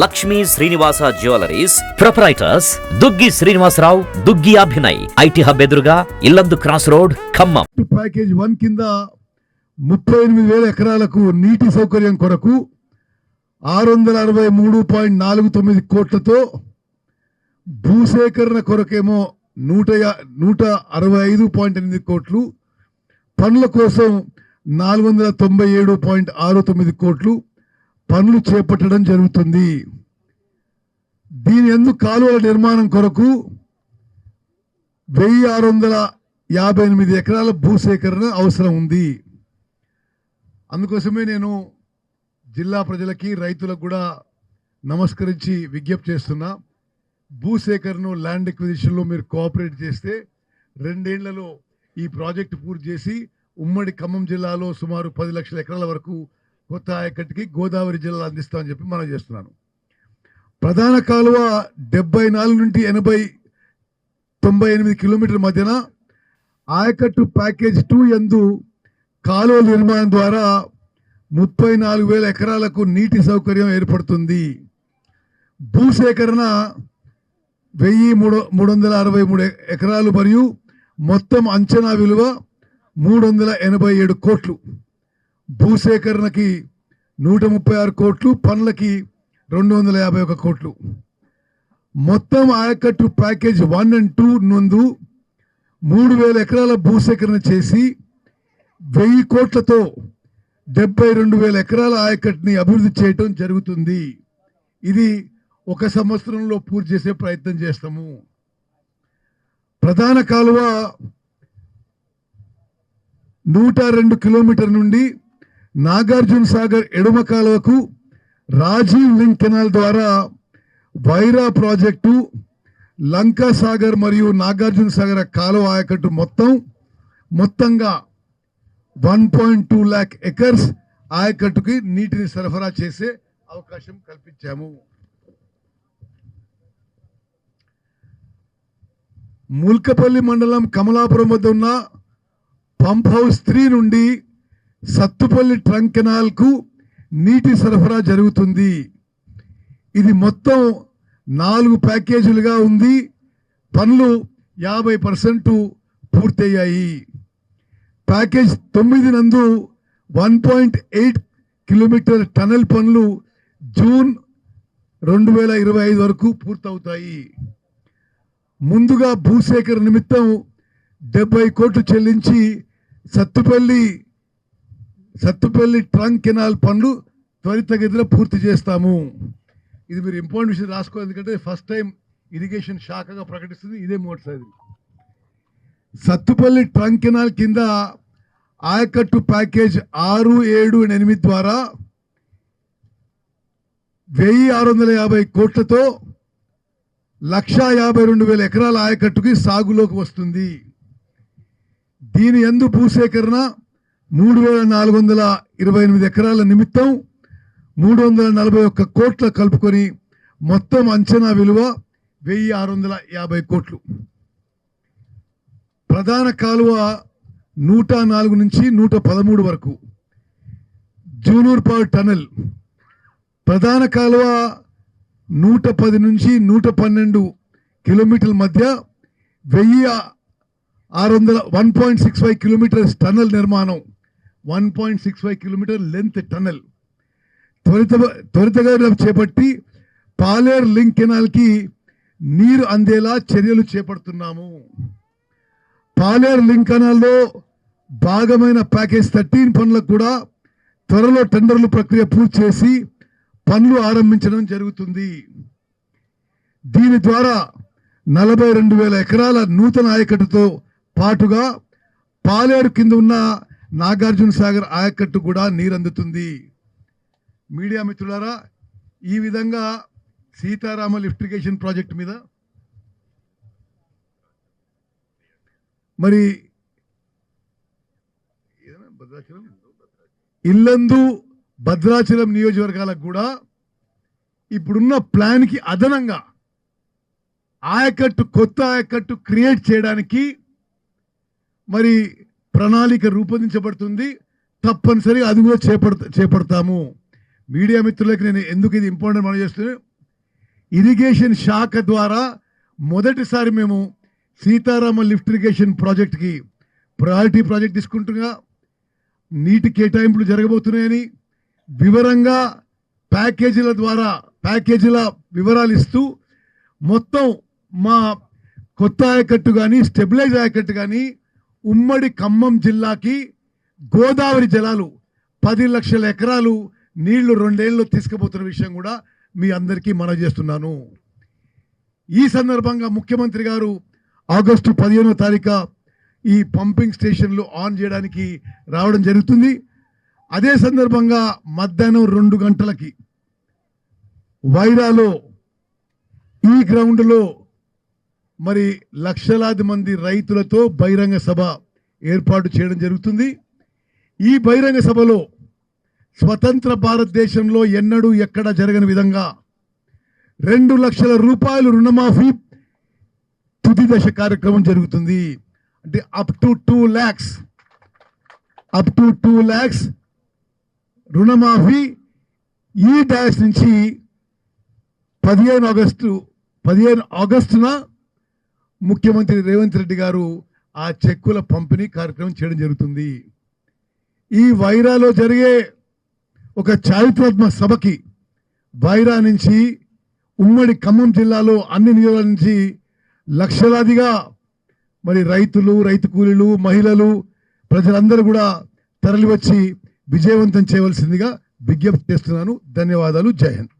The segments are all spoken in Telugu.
Lakshmi Srinivasa jewelleries. Proprietors Duggi Srinivasarao Duggi Abhinay. IT hub ఎదురుగా Yellandu cross road Khammam. Package one కింద ముప్పై ఎనిమిది వేల ఎకరాలకు నీటి సౌకర్యం కొరకు ఆరు వందల అరవై మూడు పాయింట్ నాలుగు తొమ్మిది కోట్లతో భూసేకరణ కొరకేమో నూట నూట అరవై ఐదు పాయింట్ ఎనిమిది కోట్లు పనుల కోసం నాలుగు వందల తొంభై ఏడు పాయింట్ ఆరు తొమ్మిది కోట్లు పనులు చేపట్టడం జరుగుతుంది. దీని ఎందుకు కాలువల నిర్మాణం కొరకు వెయ్యి ఆరు వందల యాభై ఎనిమిది ఎకరాల భూసేకరణ అవసరం ఉంది. అందుకోసమే నేను జిల్లా ప్రజలకి రైతులకు కూడా నమస్కరించి విజ్ఞప్తి చేస్తున్నా. భూసేకరణ ల్యాండ్ ఎక్విజిషన్లో మీరు కోఆపరేట్ చేస్తే రెండేళ్ళలో ఈ ప్రాజెక్టు పూర్తి చేసి ఉమ్మడి ఖమ్మం జిల్లాలో సుమారు పది లక్షల ఎకరాల వరకు కొత్త ఆయకట్టుకి గోదావరి జిల్లా అందిస్తామని చెప్పి మనం చేస్తున్నాను. ప్రధాన కాలువ డెబ్బై నాలుగు నుండి ఎనభై తొంభై ఎనిమిది కిలోమీటర్ల మధ్యన ఆయకట్టు ప్యాకేజ్ టూ ఎందు కాలువ నిర్మాణం ద్వారా ముప్పై నాలుగు వేల ఎకరాలకు నీటి సౌకర్యం ఏర్పడుతుంది. భూసేకరణ వెయ్యి మూడు మూడు వందల అరవై మూడు ఎకరాలు మరియు మొత్తం అంచనా విలువ మూడు వందల ఎనభై ఏడు కోట్లు. భూసేకరణకి నూట ముప్పై ఆరు కోట్లు పనులకి రెండు వందల యాభై ఒక కోట్లు. మొత్తం ఆయకట్టు ప్యాకేజ్ వన్ అండ్ టూ నందు మూడు వేల ఎకరాల భూసేకరణ చేసి వెయ్యి కోట్లతో డెబ్బై రెండు వేల ఎకరాల ఆయకట్టుని అభివృద్ధి చేయటం జరుగుతుంది. ఇది ఒక సంవత్సరంలో పూర్తి చేసే ప్రయత్నం చేస్తాము. ప్రధాన కాలువ నూట రెండు కిలోమీటర్ నుండి నాగార్జున సాగర్ ఎడమ కాలువకు రాజీవ్ లింక్ కెనాల్ ద్వారా వైరా ప్రాజెక్టు లంకా సాగర్ మరియు నాగార్జున సాగర్ కాలువ ఆయకట్టు మొత్తం మొత్తంగా one point two lakh acres ఆయకట్టుకి నీటిని సరఫరా చేసే అవకాశం కల్పించాము. ముల్కపల్లి మండలం కమలాపురం వద్ద ఉన్న పంప్ హౌస్ త్రీ నుండి సత్తుపల్లి ట్రంక్ కెనాల్కు నీటి సరఫరా జరుగుతుంది. ఇది మొత్తం నాలుగు ప్యాకేజీలుగా ఉంది. పనులు యాభై పర్సెంట్ పూర్తయ్యాయి. ప్యాకేజ్ తొమ్మిది నందు one point eight kilometre tunnel పనులు జూన్ రెండు వేల ఇరవై ఐదు వరకు పూర్తవుతాయి. ముందుగా భూసేకరణ నిమిత్తం డెబ్బై కోట్లు చెల్లించి సత్తుపల్లి సత్తుపల్లి ట్రంక్ కెనాల్ పనులు త్వరితగతిలో పూర్తి చేస్తాము. ఇది మీరు ఇంపార్టెంట్ విషయం రాసుకోవాలి ఎందుకంటే ఫస్ట్ టైం ఇరిగేషన్ శాఖగా ప్రకటిస్తుంది ఇదే మొదటిసారి సత్తుపల్లి ట్రంక్ కెనాల్ కింద ఆయకట్టు ప్యాకేజ్ ఆరు ఏడు ఎనిమిది ద్వారా వెయ్యి ఆరు వందల యాభై కోట్లతో లక్షా యాభై రెండు వేల ఎకరాల ఆయకట్టుకి సాగులోకి వస్తుంది. దీని ఎందు భూసేకరణ మూడు వేల నాలుగు వందల ఇరవై ఎనిమిది ఎకరాల నిమిత్తం మూడు వందల నలభై ఒక్క కోట్ల కలుపుకొని మొత్తం అంచనా విలువ వెయ్యి ఆరు వందల యాభై కోట్లు. ప్రధాన కాలువ నూట నాలుగు నుంచి నూట పదమూడు వరకు. జూనూర్పాడు టనల్. ప్రధాన కాలువ నూట పది నుంచి నూట పన్నెండు కిలోమీటర్ల మధ్య వెయ్యి ఆరు వందల one point six five kilometres tunnel నిర్మాణం. One point six five kilometre length tunnel త్వరిత త్వరితగా చేపట్టి పాలేర్ లింక్ కెనాల్కి నీరు అందేలా చర్యలు చేపడుతున్నాము. పాలేరు లింక్ కెనాల్లో భాగమైన ప్యాకేజ్ థర్టీన్ పనులకు కూడా త్వరలో టెండర్లు ప్రక్రియ పూర్తి చేసి పనులు ఆరంభించడం జరుగుతుంది. దీని ద్వారా నలభై రెండు వేల ఎకరాల నూతన ఆయకట్టుతో పాటుగా పాలేరు కింద ఉన్న నాగార్జున సాగర్ ఆయకట్టు కూడా నీరందుతుంది. మీడియా మిత్రులారా ఈ విధంగా సీతారామ లిఫ్టిగేషన్ ప్రాజెక్ట్ మీద మరి ఇల్లందు భద్రాచలం నియోజకవర్గాలకు కూడా ఇప్పుడున్న ప్లాన్కి అదనంగా ఆయకట్టు కొత్త ఆయకట్టు క్రియేట్ చేయడానికి మరి ప్రణాళిక రూపొందించబడుతుంది. తప్పనిసరిగా అది కూడా చేపడత చేపడతాము. మీడియా మిత్రులకి నేను ఎందుకు ఇది ఇంపార్టెంట్ మనం చేస్తున్నాను ఇరిగేషన్ శాఖ ద్వారా మొదటిసారి మేము సీతారామ లిఫ్ట్ ఇరిగేషన్ ప్రాజెక్ట్కి ప్రయారిటీ ప్రాజెక్ట్ తీసుకుంటున్నా. నీటి కేటాయింపులు జరగబోతున్నాయని వివరంగా ప్యాకేజీల ద్వారా ప్యాకేజీల వివరాలు ఇస్తూ మొత్తం మా కొత్త ఆయకట్టు కానీ స్టెబిలైజ్ ఆయకట్టు కానీ ఉమ్మడి ఖమ్మం జిల్లాకి గోదావరి జలాలు పది లక్షల ఎకరాలు నీళ్ళు రెండేళ్ళు తీసుకుపోతున్న విషయం కూడా మీ అందరికీ మనవి చేస్తున్నాను. ఈ సందర్భంగా ముఖ్యమంత్రి గారు ఆగస్టు పదిహేనో తారీఖు ఈ పంపింగ్ స్టేషన్లు ఆన్ చేయడానికి రావడం జరుగుతుంది. అదే సందర్భంగా మధ్యాహ్నం రెండు గంటలకి వైరాలో ఈ గ్రౌండ్లో మరి లక్షలాది మంది రైతులతో బహిరంగ సభ ఏర్పాటు చేయడం జరుగుతుంది. ఈ బహిరంగ సభలో స్వతంత్ర భారతదేశంలో ఎన్నడూ ఎక్కడ జరగని విధంగా రెండు లక్షల రూపాయలు రుణమాఫీ తుది దశ కార్యక్రమం జరుగుతుంది. అంటే up to two lakhs up to two lakhs రుణమాఫీ ఈ డాష్ నుంచి పదిహేను ఆగస్టు పదిహేను ఆగస్టున ముఖ్యమంత్రి రేవంత్ రెడ్డి గారు ఆ చెక్కుల పంపిణీ కార్యక్రమం చేయడం జరుగుతుంది. ఈ వైరాలో జరిగే ఒక చారిత్రాత్మక సభకి వైరా నుంచి ఉమ్మడి ఖమ్మం జిల్లాలో అన్ని నియోజకాల నుంచి లక్షలాదిగా మరి రైతులు రైతు కూలీలు మహిళలు ప్రజలందరూ కూడా తరలివచ్చి విజయవంతం చేయవలసిందిగా విజ్ఞప్తి చేస్తున్నాను. ధన్యవాదాలు. జై హింద్.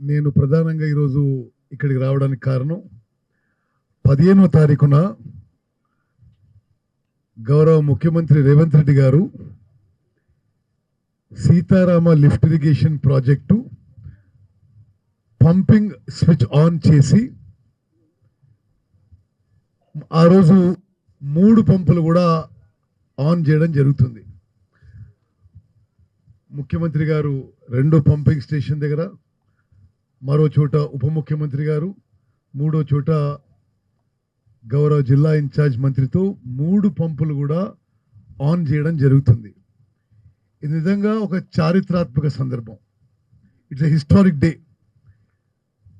నేను ప్రధానంగా ఈరోజు ఇక్కడికి రావడానికి కారణం పదిహేనవ తారీఖున గౌరవ ముఖ్యమంత్రి రేవంత్ రెడ్డి గారు Sitarama lift irrigation project pumping switch on చేసి ఆ రోజు మూడు పంపులు కూడా ఆన్ చేయడం జరుగుతుంది. ముఖ్యమంత్రి గారు రెండో పంపింగ్ స్టేషన్ దగ్గర మరో చోట ఉప ముఖ్యమంత్రి గారు మూడో చోట గౌరవ జిల్లా ఇన్ఛార్జ్ మంత్రితో మూడు పంపులు కూడా ఆన్ చేయడం జరుగుతుంది. ఇది నిజంగా ఒక చారిత్రాత్మక సందర్భం. ఇట్స్ హిస్టారిక్ డే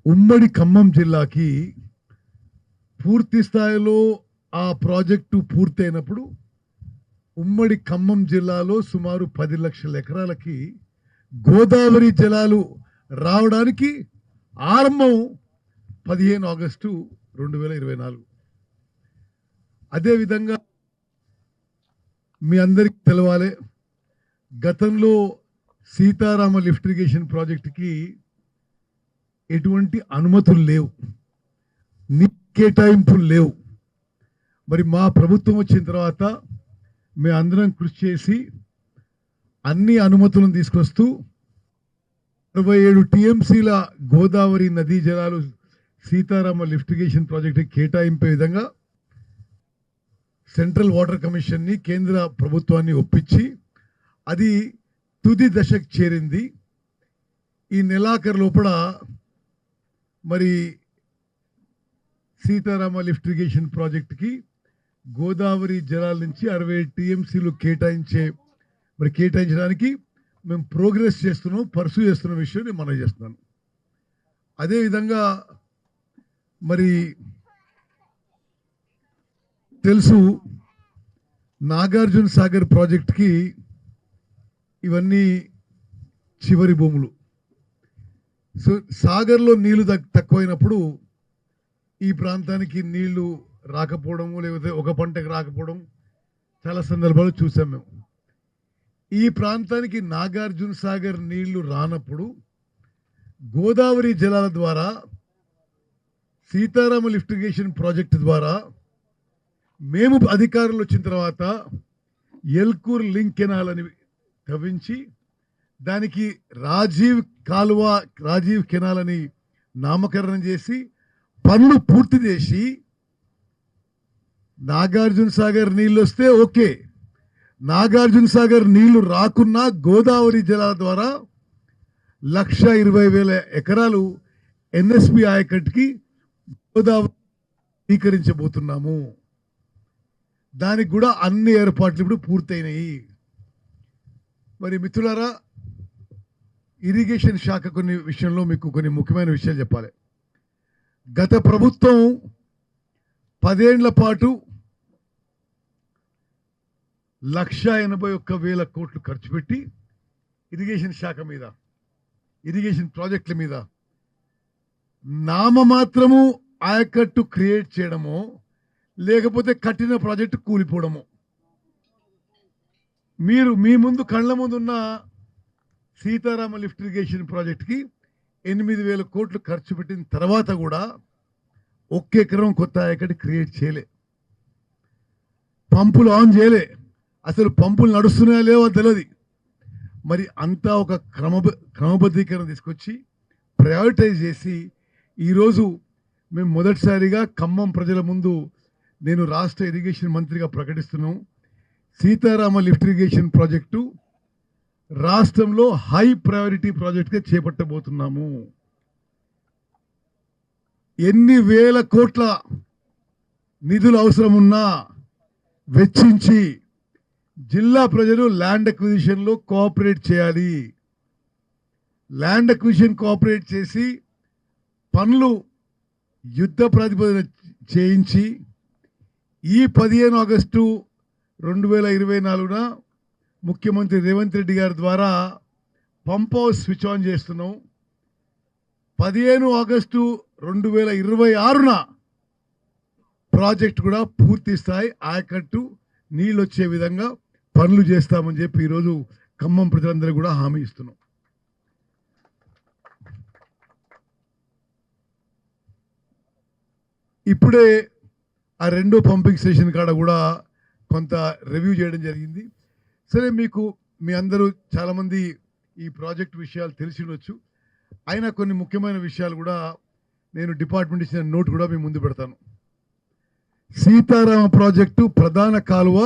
ఉమ్మడి ఖమ్మం జిల్లాకి పూర్తి స్థాయిలో ఆ ప్రాజెక్టు పూర్తయినప్పుడు ఉమ్మడి ఖమ్మం జిల్లాలో సుమారు పది లక్షల ఎకరాలకి గోదావరి జలాలు రావడానికి ఆరంభం పదిహేను ఆగస్టు రెండు వేల ఇరవై నాలుగు. అదేవిధంగా మీ అందరికీ తెలవాలి. గతంలో సీతారామ లిఫ్ట్ ఇరిగేషన్ ప్రాజెక్టుకి ఎటువంటి అనుమతులు లేవు. నీ కేటాయింపులు లేవు. మరి మా ప్రభుత్వం వచ్చిన తర్వాత మేము అందరం కృషి చేసి అన్ని అనుమతులను తీసుకొస్తూ అరవై ఏడు టీఎంసీల గోదావరి నదీ జలాలు సీతారామ లిఫ్టిగేషన్ ప్రాజెక్టు ప్రాజెక్టుకి కేటాయింపే విధంగా సెంట్రల్ వాటర్ కమిషన్ని కేంద్ర ప్రభుత్వాన్ని ఒప్పించి అది తుది దశకు చేరింది. ఈ నెలాఖరు లోపల మరి సీతారామ లిఫ్ట్ ఇరిగేషన్ ప్రాజెక్టుకి గోదావరి జలాల నుంచి అరవై టీఎంసీలు కేటాయించే మరి కేటాయించడానికి మేము ప్రోగ్రెస్ చేస్తున్నాం పర్సూ చేస్తున్న విషయం నేను మనం చేస్తున్నాను. అదేవిధంగా మరి తెలుసు నాగార్జున సాగర్ ప్రాజెక్ట్కి ఇవన్నీ చివరి భూములు. సో సాగర్లో నీళ్ళు తక్- తక్కువైనప్పుడు ఈ ప్రాంతానికి నీళ్ళు రాకపోవడము లేకపోతే ఒక పంటకు రాకపోవడం చాలా సందర్భాలు చూసాం మేము. ఈ ప్రాంతానికి నాగార్జున సాగర్ నీళ్ళు రానప్పుడు గోదావరి జలాల ద్వారా సీతారామ లిఫ్టిగేషన్ ప్రాజెక్టు ద్వారా మేము అధికారులు వచ్చిన తర్వాత ఎల్కూర్ లింక్ కెనాల్ అని తవ్వించి దానికి రాజీవ్ కాలువ రాజీవ్ కెనాల్ అని నామకరణం చేసి పనులు పూర్తి చేసి నాగార్జున సాగర్ నీళ్ళు వస్తే ఓకే. నాగార్జున సాగర్ నీళ్ళు రాకున్నా గోదావరి జలాల ద్వారా లక్ష ఇరవై వేల ఎకరాలు ఎన్ఎస్పి ఆయకట్టుకి గోదావరి స్వీకరించబోతున్నాము దానికి కూడా అన్ని ఏర్పాట్లు ఇప్పుడు పూర్తయినాయి. మరి మిత్రులారా ఇరిగేషన్ శాఖ కొన్ని విషయంలో మీకు కొన్ని ముఖ్యమైన విషయాలు చెప్పాలి. గత ప్రభుత్వం పదేండ్ల పాటు లక్ష ఎనభై ఒక్క వేల కోట్లు ఖర్చు పెట్టి ఇరిగేషన్ శాఖ మీద ఇరిగేషన్ ప్రాజెక్టుల మీద నామమాత్రము ఆయకట్టు క్రియేట్ చేయడము లేకపోతే కట్టిన ప్రాజెక్టు కూలిపోవడము. మీరు మీ ముందు కళ్ళ ముందున్న సీతారామ లిఫ్ట్ ఇరిగేషన్ ప్రాజెక్ట్కి ఎనిమిది వేల కోట్లు ఖర్చు పెట్టిన తర్వాత కూడా ఒక్క ఎకరం కొత్త ఆయకట్టు క్రియేట్ చేయలే. పంపులు ఆన్ చేయలే. అసలు పంపులు నడుస్తున్నాయా లేవో తెలియదు మరి అంతా ఒక క్రమ క్రమబద్ధీకరణ తీసుకొచ్చి ప్రయారిటైజ్ చేసి ఈరోజు మేము మొదటిసారిగా ఖమ్మం ప్రజల ముందు నేను రాష్ట్ర ఇరిగేషన్ మంత్రిగా ప్రకటిస్తున్నాం సీతారామ లిఫ్ట్ ఇరిగేషన్ ప్రాజెక్టు రాష్ట్రంలో హై ప్రయారిటీ ప్రాజెక్ట్గా చేపట్టబోతున్నాము. ఎన్ని వేల కోట్ల నిధులు అవసరం ఉన్నా వెచ్చించి జిల్లా ప్రజలు ల్యాండ్ అక్విజిషన్లో కోఆపరేట్ చేయాలి. ల్యాండ్ అక్విజిషన్ కోఆపరేట్ చేసి పనులు యుద్ధ ప్రాతిపదన చేయించి ఈ పదిహేను ఆగస్టు రెండు వేల ఇరవై నాలుగున ముఖ్యమంత్రి రేవంత్ రెడ్డి గారి ద్వారా పంప్ హౌస్ స్విచ్ ఆన్ చేస్తున్నాం. పదిహేను ఆగస్టు రెండు వేల ఇరవై ఆరున ప్రాజెక్ట్ కూడా పూర్తి స్థాయి ఆయకట్టు నీళ్ళు వచ్చే విధంగా పనులు చేస్తామని చెప్పి ఈరోజు ఖమ్మం ప్రజలందరూ కూడా హామీ ఇస్తున్నాం. ఇప్పుడే ఆ రెండో పంపింగ్ స్టేషన్ కాడ కూడా కొంత రివ్యూ చేయడం జరిగింది. సరే మీకు మీ అందరూ చాలామంది ఈ ప్రాజెక్ట్ విషయాలు తెలిసి ఉండొచ్చు. అయినా కొన్ని ముఖ్యమైన విషయాలు కూడా నేను డిపార్ట్మెంట్ ఇచ్చిన నోట్ కూడా మీ ముందు పెడతాను. సీతారామ ప్రాజెక్టు ప్రధాన కాలువ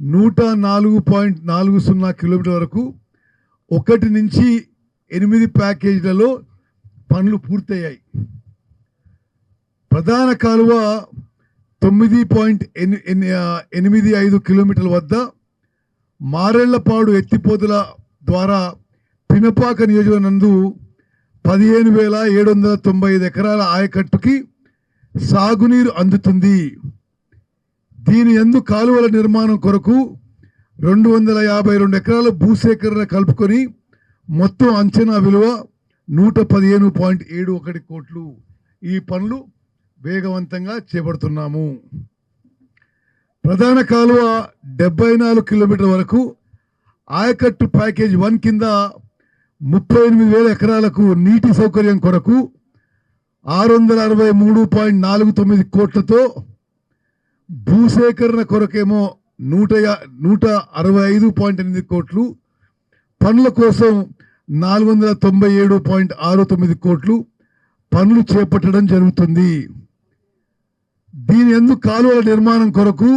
నూట నాలుగు పాయింట్ నాలుగు సున్నా కిలోమీటర్ వరకు ఒకటి నుంచి ఎనిమిది ప్యాకేజీలలో పనులు పూర్తయ్యాయి. ప్రధాన కాలువ తొమ్మిది పాయింట్ ఎనిమిది ఐదు కిలోమీటర్ల వద్ద మారేళ్ళపాడు ఎత్తిపోతుల ద్వారా పినపాక నియోజకవర్గం నందు పదిహేను వేల ఏడు వందల తొంభై ఐదు ఎకరాల ఆయకట్టుకి సాగునీరు అందుతుంది. దీని ఎందు కాలువల నిర్మాణం కొరకు రెండు వందల యాభై రెండు ఎకరాల భూసేకరణ కలుపుకొని మొత్తం అంచనా విలువ నూట పదిహేను పాయింట్ ఏడు ఒకటి కోట్లు. ఈ పనులు వేగవంతంగా చేపడుతున్నాము. ప్రధాన కాలువ డెబ్బై నాలుగు కిలోమీటర్ల వరకు ఆయకట్టు ప్యాకేజ్ వన్ కింద ముప్పై ఎనిమిది వేల ఎకరాలకు నీటి సౌకర్యం కొరకు ఆరు వందల అరవై మూడు పాయింట్ నాలుగు తొమ్మిది కోట్లతో భూసేకరణ కొరకేమో నూట నూట అరవై ఐదు పాయింట్ ఎనిమిది కోట్లు పనుల కోసం నాలుగు వందల తొంభై ఏడు పాయింట్ ఆరు తొమ్మిది కోట్లు పనులు చేపట్టడం జరుగుతుంది. దీని ఎందుకు కాలువల నిర్మాణం కొరకు